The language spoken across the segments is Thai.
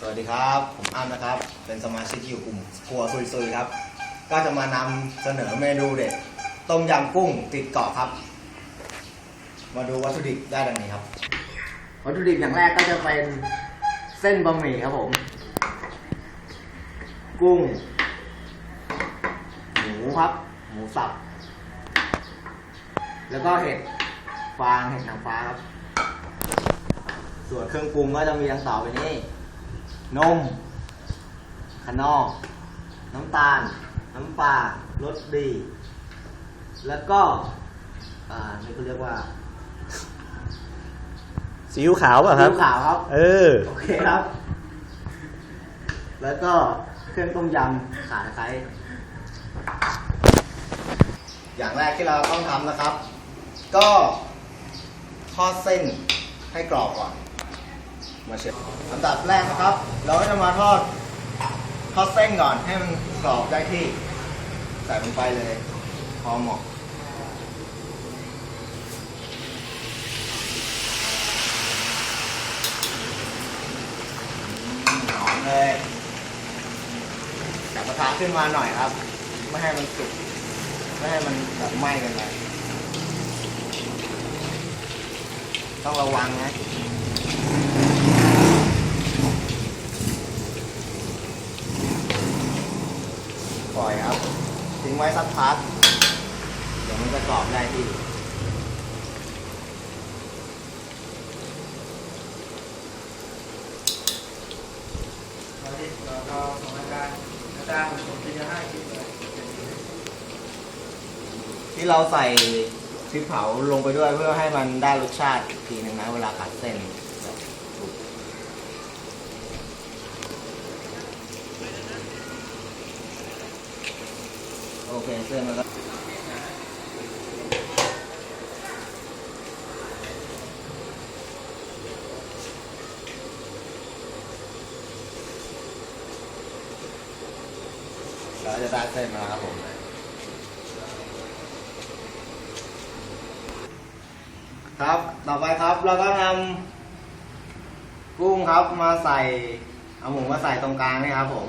สวัสดีครับ ผมอ้ำนะครับ เป็นสมาชิกที่อยู่กลุ่มครัวซุยๆครับ ก็จะมานำเสนอเมนูเด็ดต้มยำกุ้งติดเกาะครับ มาดูวัตถุดิบได้ดังนี้ครับ วัตถุดิบอย่างแรกก็จะเป็นเส้นบะหมี่ครับผม กุ้ง หมูครับ หมูสับ แล้วก็เห็ดฟางเห็ดนางฟ้าครับ ส่วนเครื่องปรุงก็จะมีดังต่อไปนี้ นมขนอก น้ำตาล น้ำปลารสดี แล้วก็ อ่านี่เขาเรียกว่าซีอิ๊วขาวป่ะครับ ซีอิ๊วขาวครับ เออ โอเคครับ แล้วก็เครื่องต้มยำขาตะไคร้อย่างแรกที่เราต้องทำนะครับ ก็ทอดเส้นให้กรอบก่อน มาเช็ดอันดับแรกนะครับ เราก็จะมาทอดทอดเส้นก่อนให้มันกรอบได้ที่ ใส่ลงไปเลย พอเหมาะอืมหอมเลยจับกระทะขึ้นมาหน่อยครับ ไม่ให้มันสุก ไม่ให้มันแบบไหม้กันไปต้องระวังนะ ปล่อยครับ ทิ้ง ไว้สักพัก เดี๋ยวมันจะกรอบได้ที่เราที่เราเราของอาจารอาจารย์ผมจะให้คิดเลยที่เราใส่พริกเผาลงไปด้วยเพื่อให้มันได้รสชาติอีกทีหนึ่งนะเวลาผัดเส้นแบบสุกโอ เคเส้นมันก็เราจะได้เส้นมาครับผมครับ ต่อไปครับเราก็นำกุ้งครับมาใส่ เอาหมูมาใส่ตรงกลางนี่ครับผม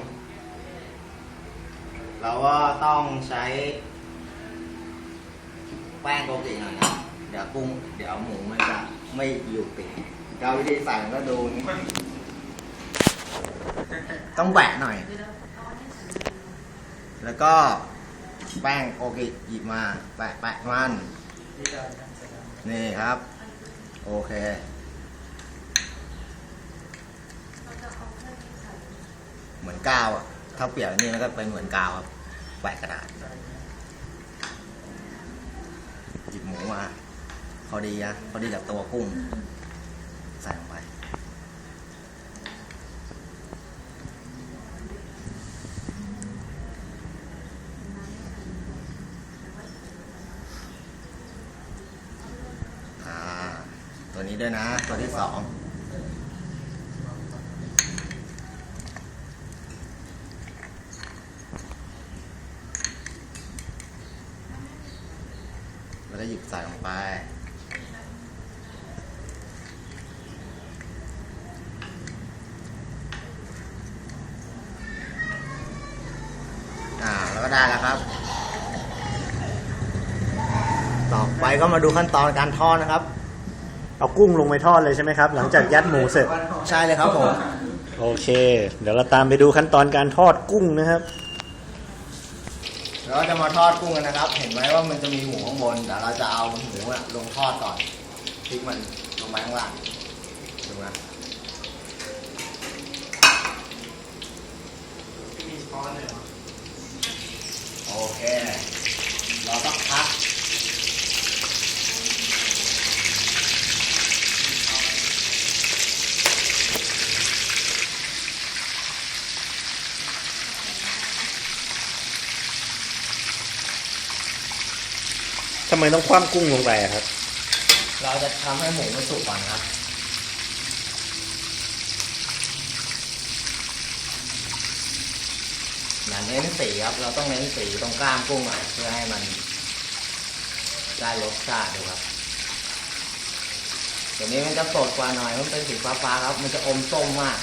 เราก็ต้องใช้แป้งโกกิหน่อยนะเดี๋ยวกุ้งเดี๋ยวหมูมันจะไม่อยู่ติดก็วิธีใส่มันก็ดูนี่ต้องแบะหน่อย แล้วก็แป้งโกกิหยิบมาแปะแปะมัน นี่ครับ โอเคเหมือนกาวอะ ถ้าเปลี่ยนนนี้แล้วก็เป็นเหมือนกาวครับแปะกระดาษหยิบหมูมาพอดีนะพอดีกับตัวกุ้ง ใส่ลงไปอ่าตัวนี้ด้วยนะ ตัวที่สอง แล้วก็หยิบใส่ลงไป อ่าแล้วก็ได้แล้วครับ ต่อไปก็มาดูขั้นตอนการทอดนะครับ เอากุ้งลงไปทอดเลยใช่ไหมครับ หลังจากยัดหมูเสร็จ ใช่เลยครับผม โอเค เดี๋ยวเราตามไปดูขั้นตอนการทอดกุ้งนะครับ เราจะมาทอดกุ้งกันนะครับ เห็นไหมว่ามันจะมีหมูข้างบนเดี๋ยวเราจะเอาหมูอะลงทอดก่อนพลิกมันลงไปข้างล่างดูนะ มีช้อนเลยเหรอ โอเค เราต้องพัก ทำไมต้องคว่ำกุ้งลงไปอะครับ เราจะทำให้หมูมันสุกก่อนครับอย่าเน้นสีครับ เราต้องเน้นสีตรงกล้ามกุ้งหน่อยเพื่อให้มันได้รสชาติดูครับตัวนี้มันจะสดกว่าหน่อยมันเป็นสีฟ้าๆครับ มันจะอมส้มมาก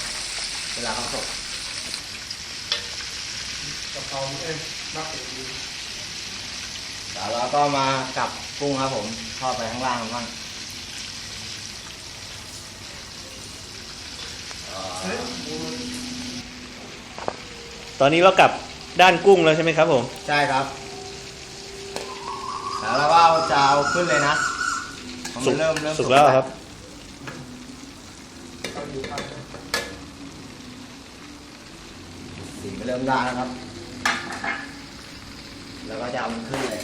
เวลาเขาสด กะเพราเอ้ยมะเขื อดีแล้วเราก็มากับกุ้งครับผมทอดไปข้างล่างบ้างเอ่อเฮ้ยหมูตอนนี้เรากลับด้านกุ้งแล้วใช่ไหมครับผม ใช่ครับ แล้วเราก็เอาจะเอาขึ้นเลยนะเพราะสุมักนเริ่มเริ่มสุกแล้วครับก็อยู่ครับสีมันเริ่มได้แล้วครับ แล้วก็จะเอามันขึ้นเลย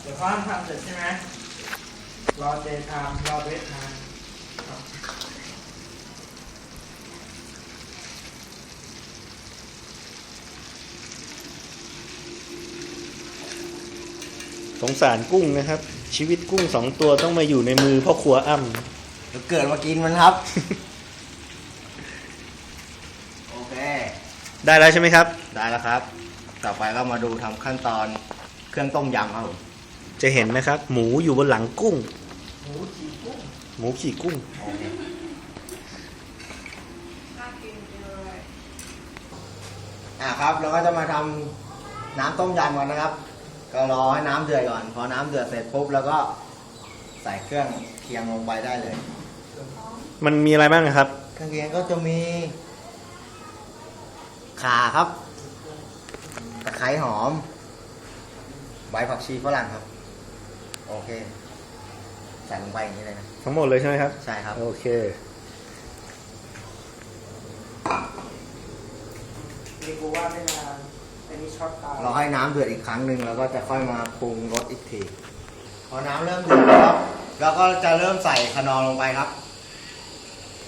เดี๋ยวพ่อทำเสร็จใช่ไหมรอเจทำรอเบสทำครับสงสารกุ้งนะครับ ชีวิตกุ้งสองตัวต้องมาอยู่ในมือพ่อครัวอ้ำเดี๋ยวเกิดมากินมันครับ โอเค ได้แล้วใช่ไหมครับ ได้แล้วครับ ต่อไปก็มาดูทำขั้นตอนเครื่องต้มยำครับผมจะเห็นนะครับ หมูอยู่บนหลังกุ้ง หมูจีกุ้งหมูขี่กุ้งโอเคน่ากินจังเลยอะครับเราก็จะมาทำน้ำต้มยำกันนะครับ ก็รอให้น้ำเดือดก่อน พอน้ำเดือดเสร็จปุ๊บแล้วก็ใส่เครื่องเคียงลงไปได้เลย มันมีอะไรบ้างครับ เครื่องเคียงก็จะมี ข่าครับ ตะไคร้หอม ใบผักชีฝรั่งครับ โอเค ใส่ลงไปอย่างนี้เลยนะ ทั้งหมดเลยใช่ไหมครับ ใช่ครับ โอเค มีกูว่าไม่นานอันนี้ช็อตตายเราให้น้ำเดือดอีกครั้งหนึ่งแล้วก็จะค่อยมาปรุงรสอีกที พอน้ำเริ่มเดือดแล้วเราก็จะเริ่มใส่ขนอลงไปครับ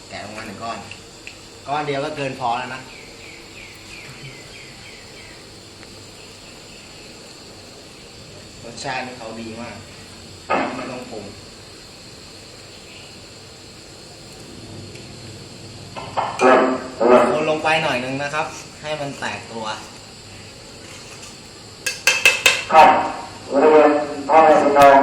แกะลงมาหนึ่งก้อน ก้อนเดียวก็เกินพอแล้วนะ ร สชาตินี่เขาดีมากไม่ต้องปรุงคนลงไปหน่อยหนึงนะครับ ให้มันแตกตัวครับบริเวณพ่อแม่พี่น้อง